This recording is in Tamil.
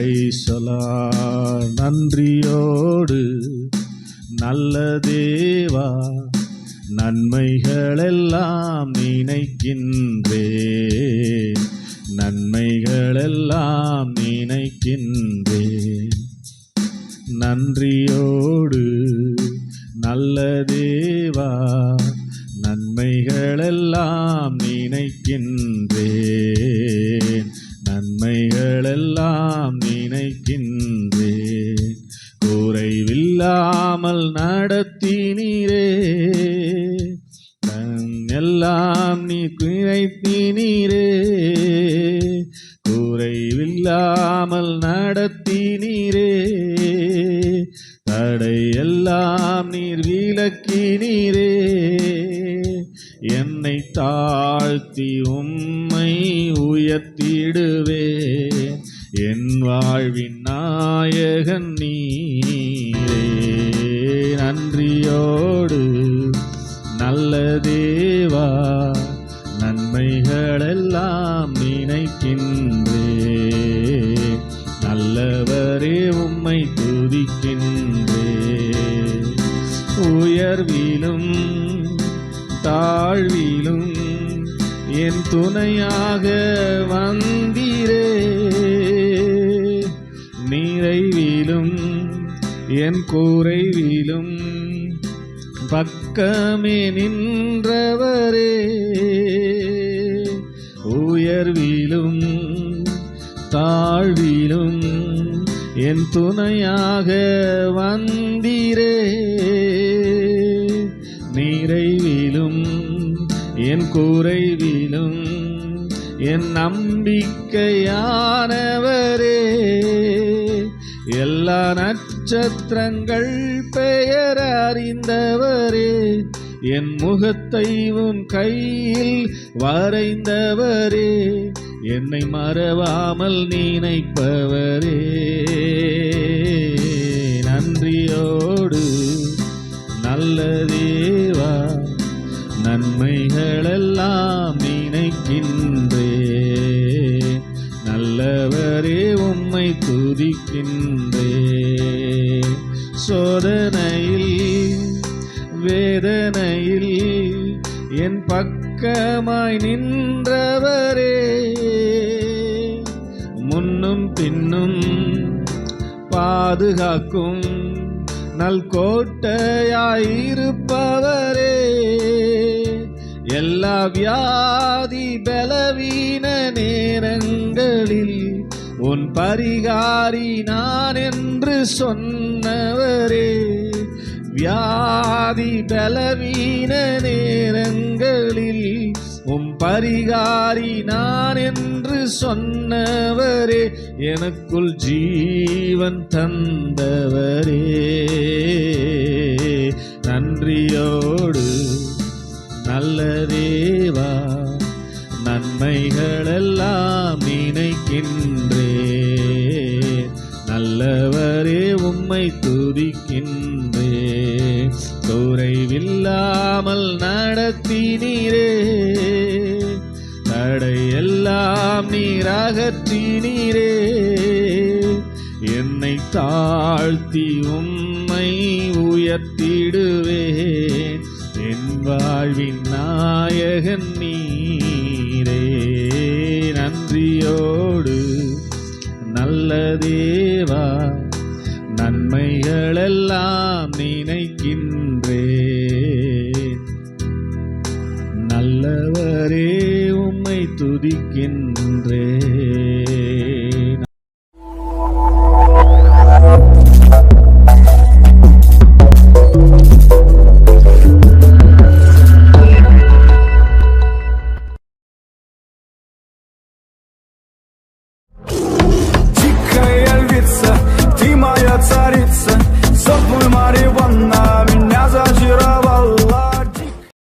பிரைசலா நன்றியோடு நல்ல தேவா நன்மைகளெல்லாம் நினைக்கின்றே. நன்மைகளெல்லாம் நினைக்கின்றே. நன்றியோடு நல்ல தேவா நன்மைகளெல்லாம் நினைக்கின்றேன் இல்லாமல் நடத்தினீரே. எல்லாம் நீ குறைத்தினீரே குறைவில்லாமல் நடத்தினீரே. தடை எல்லாம் நீர் விளக்கினீரே என்னை தாழ்த்தி உம்மை உயர்த்திடுவே. என் வாழ்வின் நாயகன் நீ. நன்றியோடு நல்ல தேவா நன்மைகளெல்லாம் நினைக்கின்றே நல்லவரே உம்மை துதிக்கின்றே உயர்விலும் தாழ்விலும் என் துணையாக வந்திரே. நிறைவிலும் என் கூரைவிலும் பக்கமே நின்றவரே உயர்விலும் தாழ்விலும் என் துணையாக வந்தீரே. நிறைவிலும் என் குறைவிலும் என் நம்பிக்கையானவரே. எல்லா நட்சத்திரங்கள் பெயர் அறிந்தவரே. என் முகத்தை உன் கையில் வரைந்தவரே. என்னை மறவாமல் நினைப்பவரே. நன்றியோடு நல்ல தேவா நன்மைகளெல்லாம் நினைக்கின்றே. நல்லவரே உம்மை துதிக்கின்றே சோதனையில் வேதனையில் என் பக்கமாய் நின்றவரே. முன்னும் பின்னும் பாதுகாக்கும் நல் கோட்டையாயிருப்பவரே எல்லா வியாதி பலவீன நேரங்களில் உன் பரிகாரி நான் என்று சொன்னவரே. வியாதி பலவீன நேரங்களில் உம் பரிகாரி நான் என்று சொன்னவரே. எனக்குள் ஜீவன் தந்தவரே. நன்றியோடு நல்லதே தேவா நன்மைகளெல்லாம் நினைக்கின்றே நல்லவரே உம்மை துதிக்கின்றே குறைவில்லாமல் நடத்தினீரே. தடையெல்லாம் நீராகத்தினீரே. என்னை தாழ்த்தி உம்மை உயர்த்திடுவேன். என் வாழ்வின் நாயகன் நீரே. நன்றியோடு நல்ல தேவா நன்மைகளெல்லாம் நினைக்கின்றே நல்லவரே உம்மை துதிக்கின்றே